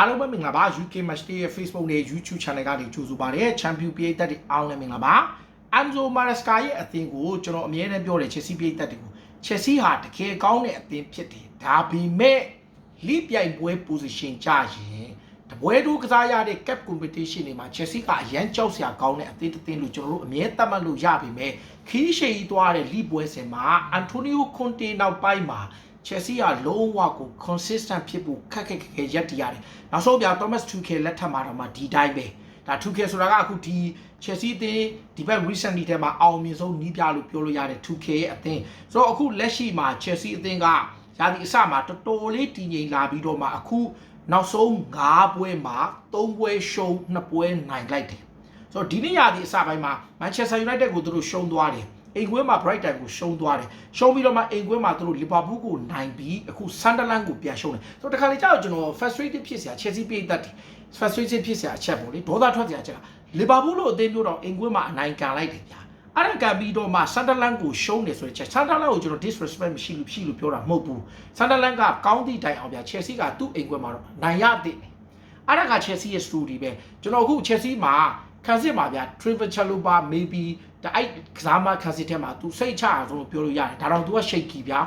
အားလုံးပဲမင်္ဂလာပါ UK Match Day ရဲ့ Facebook နဲ့ YouTube Channel ကနေကြိုဆိုပါရစေ။ Champion ပြည်သက်တွေအားလုံးလည်းမင်္ဂလာပါ။ Enzo Maresca ရဲ့အသင်းကိုကျွန်တော်အမြဲတမ်းပြောတယ် Chelsea ပြည်သက်တွေကို Chelsea ဟာတကယ်ကောင်းတဲ့အသင်းဖြစ်တယ်။ဒါပေမဲ့လိပြိုင်ပွဲ position ကြရင်တပွဲတို့ကစားရတဲ့ cap competition တွေမှာ Chelsea ကအရန်ကြောက်စရာကောင်းတဲ့အသင်းတစ်သင်းလို့ကျွန်တော်တို့အမြဲသတ်မှတ်လို့ရပြီမဲ့ခီးရှိကြီးသွားတဲ့လိပွဲစင်မှာ Antonio Conte နောက်ပိုင်းမှာ Chelsea ကလုံးဝကို consistent ဖြစ်ဖို့ခက်ခက်ခဲခဲရက်တည်ရတယ်။နောက်ဆုံးပြ Thomas Tuchel လက်ထက်မှာတော့မှဒီတိုင်းပဲ။ဒါ Tuchel ဆိုတာကအခုဒီ Chelsea အသင်းဒီဘက် recently ထဲမှာအောင်မြင်ဆုံးနီးပြလို့ပြောလို့ရတဲ့ Tuchel ရဲ့အသင်း။ဆိုတော့အခုလက်ရှိမှာ Chelsea အသင်းကရာသီအစမှာတော်တော်လေးတည်ငြိမ်လာပြီးတော့မှအခုနောက်ဆုံး9ပွဲမှာ3ပွဲရှုံး2ပွဲနိုင်လိုက်တယ်။ဆိုတော့ဒီနေ့ရာသီအစပိုင်းမှာ Manchester United ကိုသူတို့ရှုံးသွားတယ်။ အိမ်ကွင်းမှာ Brighton ကိုရှုံးသွားတယ်ရှုံးပြီးတော့မှအိမ်ကွင်းမှာသူတို့ Liverpool ကိုနိုင်ပြီးအခု Sunderland ကိုပြန်ရှုံးတယ်ဆိုတော့တခါလေကြောက်ကျွန်တော် frustrated ဖြစ်စရာ Chelsea ပြည်သက်တယ် frustrated ဖြစ်စရာအချက်ပေါ့လေဒေါသထွက်စရာအချက်က Liverpool လို့အသင်းမျိုးတော့အိမ်ကွင်းမှာအနိုင်ကန်လိုက်တယ်ဗျာအဲ့ဒါကန်ပြီးတော့မှ Sunderland ကိုရှုံးတယ်ဆိုတဲ့ချက် Sunderland ကိုကျွန်တော် disrespect မရှိလို့ရှိလို့ပြောတာမဟုတ်ဘူး Sunderland ကကောင်းသည့်တိုင်အောင်ဗျာ Chelsea ကသူ့အိမ်ကွင်းမှာတော့နိုင်ရသည်အဲ့ဒါက Chelsea ရဲ့ story ပဲကျွန်တော်အခု Chelsea မှာခံစစ်မှာဗျာ Trevor Chalobah maybe ဒါအဲ့ကစားမခံစစ်ထဲမှာ तू စိတ်ချအောင်လို့ပြောလို့ရတယ်ဒါတော့ तू က shaky ဗျာ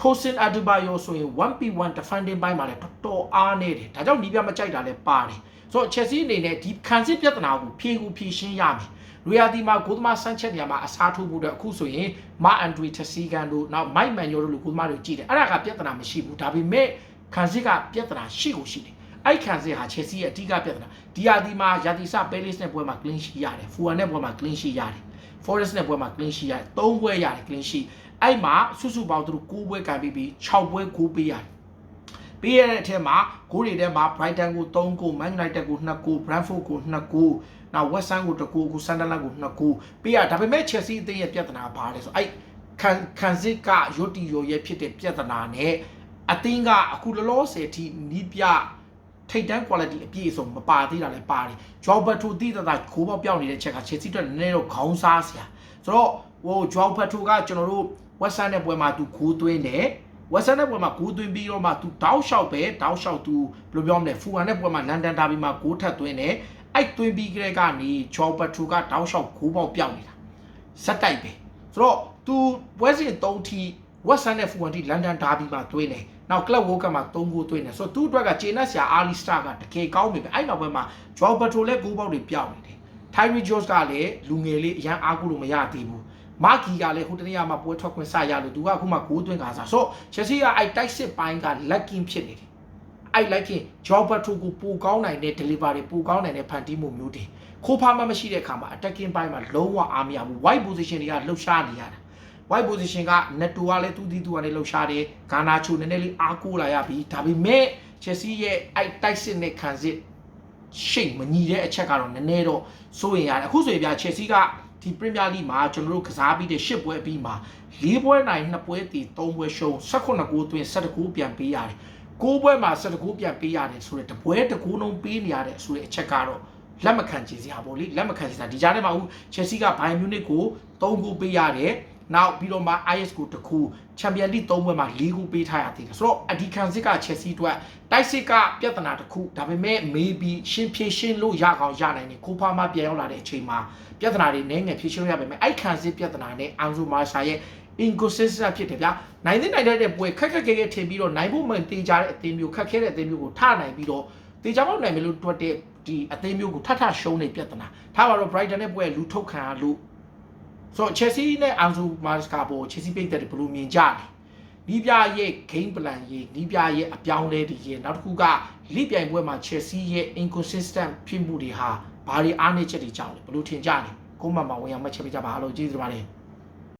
Tosin Adebayo ဆိုရင် 1v1 defending ဘိုင်းမှာလည်းတော်တော်အားနေတယ်ဒါကြောင့်နီးပြမကြိုက်တာလည်းပါတယ်ဆိုတော့ Chelsea အနေနဲ့ဒီခံစစ်ပြဿနာကိုဖြေကူဖြေရှင်းရမယ်လူရတီမှာဂိုးသမားဆန်းချက်နေရာမှာအစားထိုးဖို့အတွက်အခုဆိုရင်မာအန်ဒရီတစီကန်တို့နောက်မိုက်မန်ယိုတို့လူဂိုးသမားတွေကြည့်တယ်အဲ့ဒါကပြဿနာမရှိဘူးဒါပေမဲ့ခံစစ်ကပြဿနာရှိကိုရှိတယ်အဲ့ခံစစ်ဟာ Chelsea ရဲ့အဓိကပြဿနာဒီယာဒီမှာယာတီဆပဲလစ်နဲ့ပွဲမှာ clean sheet ရတယ်ဖူဝန်နဲ့ပွဲမှာ clean sheet ရတယ် Forest နဲ့ပွဲမှာ clean sheet ရတယ်၃ပွဲရတယ် clean sheet အဲ့မှာစုစုပေါင်းသူတို့9ပွဲကန်ပြီးပြီး6ပွဲ9ပေးရတယ်ပေးရတဲ့အထက်မှာဂိုးတွေထဲမှာ Brighton ကို3ဂိုး Man United ကို2ဂိုး Brentford ကို2ဂိုးနောက် West Ham ကို1ဂိုးအခု Sunderland ကို2ဂိုးပေးရဒါပေမဲ့ Chelsea အသင်းရဲ့ပြဿနာဘာလဲဆိုအဲ့ခံခံစစ်ကရွတ်တီရော်ရဲဖြစ်တဲ့ပြဿနာနဲ့အသင်းကအခုလောလောဆယ်ထိနီးပြ ထိတ်တန်း quality အပြည့်အစုံမပါသေးတာလည်းပါတယ်။ Joao Pedro တိတတာခိုးပေါက်ပြောင်းနေတဲ့ချက်က Chelsea အတွက်နည်းနည်းတော့ခေါင်းစားစရာဆိုတော့ဟို Joao Pedro ကကျွန်တော်တို့ West Ham နဲ့ပွဲမှာသူဂိုးသွင်းတယ် West Ham နဲ့ပွဲမှာဂိုးသွင်းပြီးတော့မှသူတောက်လျှောက်ပဲတောက်လျှောက်သူဘယ်လိုပြောမလဲ Fulham နဲ့ပွဲမှာ London Derby မှာဂိုးထပ်သွင်းတယ်အဲ့သွင်းပြီးကြတဲ့ကနေ Joao Pedro ကတောက်လျှောက်ဂိုးပေါက်ပြောင်းနေတာစက်တိုက်ပဲဆိုတော့သူပွဲစဉ်3ထီ West Ham နဲ့ Fulham ထိ London Derby မှာသွင်းတယ် နောက် Club World Cup မှာ3ဂိုးသွင်းတယ်ဆိုတော့သူ့အတွက်ကကျေနပ်စရာ Ali Star ကတကယ်ကောင်းပြီပဲအဲ့နောက်ပိုင်းမှာ Joao Pedro လည်းဂိုးပေါက်တွေပြောင်းနေတယ် Tyree Jones ကလည်းလူငယ်လေးအရန်အားကိုလို့မရသေးဘူးမာကီကလည်းဟိုတနေ့ကမှပွဲထွက်ခွင့်စရလို့သူကအခုမှဂိုးသွင်းကားစားဆိုချက်စီကအဲ့တိုက်စစ်ပိုင်းက lacking ဖြစ်နေတယ်အဲ့ lacking Joao Pedro ကိုပိုကောင်းနိုင်တဲ့ delivery ပိုကောင်းနိုင်တဲ့ဖန်တီးမှုမျိုးတွေခိုးဖားမှမရှိတဲ့အခါမှာ attacking ပိုင်းမှာလုံးဝအားမရဘူး wide position တွေကလှုပ်ရှားနေရတာ white position က netto ကလည်းသူ့တီးသူကနေလှုပ်ရှားတယ်ဂါနာချိုနည်းနည်းလေးအားကိုးလာရပြီဒါပေမဲ့ Chelsea ရဲ့အဲ့တိုက်စစ်နဲ့ခံစစ်ရှိတ်မညီတဲ့အချက်ကတော့နည်းနည်းတော့စိုးရင်ရတယ်အခုဆိုရင်ဗျာ Chelsea ကဒီ Premier League မှာကျွန်တော်တို့ကစားပြီးတဲ့10ပွဲအပြီးမှာ၄ပွဲနိုင်2ပွဲတည်3ပွဲရှုံး18ဂိုးသွင်း17ဂိုးပြန်ပေးရတယ်9ပွဲမှာ17ဂိုးပြန်ပေးရတယ်ဆိုတော့တပွဲတကူလုံးပေးနေရတဲ့ဆိုတဲ့အချက်ကတော့လက်မခံချင်စရာပေါ့လေလက်မခံချင်စရာဒီကြားထဲမှာဦး Chelsea က Bayern Munich ကို3ဂိုးပေးရတယ် နောက်ပြီးတော့မှ IS ကိုတခုချန်ပီယံလိ3ပွဲမှာ4ခုပေးထားရသေးတယ်ဆိုတော့အဒီခံစစ်က Chelsea အတွက်တိုက်စစ်ကပြဿနာတစ်ခုဒါပေမဲ့ maybe ရှင်းဖြေရှင်းလို့ရကောင်းရနိုင်တယ်ကိုဖာမပြန်ရောက်လာတဲ့အချိန်မှာပြဿနာတွေနည်းငယ်ဖြေရှင်းလို့ရပါမယ်အဲ့ခံစစ်ပြဿနာနဲ့ Anzo Marsa ရဲ့ inconsistent ဖြစ်တယ်ဗျာနိုင်တဲ့နိုင်တဲ့ပွဲခက်ခက်ခဲခဲထင်ပြီးတော့နိုင်ဖို့မတင်ကြတဲ့အသင်းမျိုးခက်ခဲတဲ့အသင်းမျိုးကိုထနိုင်ပြီးတော့တေချာပေါက်နိုင်မယ်လို့တွက်တဲ့ဒီအသင်းမျိုးကိုထထရှုံးနေပြဿနာထားပါတော့ Brighton နဲ့ပွဲလူထုတ်ခံရလို့ ဆိုတော့ Chelsea နဲ့ Anzo Marca ပေါ် Chelsea ပိတ်တဲ့ဘယ်လိုမြင်ကြလဲနီးပြရဲ့ game plan ရေးနီးပြရဲ့အပြောင်းလဲတွေရေးနောက်တစ်ခုကလိပြိုင်ပွဲမှာ Chelsea ရဲ့ inconsistent ဖြစ်မှုတွေဟာဘာတွေအားနည်းချက်တွေကြောင့်လဲဘယ်လိုထင်ကြလဲကိုမမဝင်အောင်မှတ်ချက်ပေးကြပါအားလုံးကျေးဇူးပါတယ်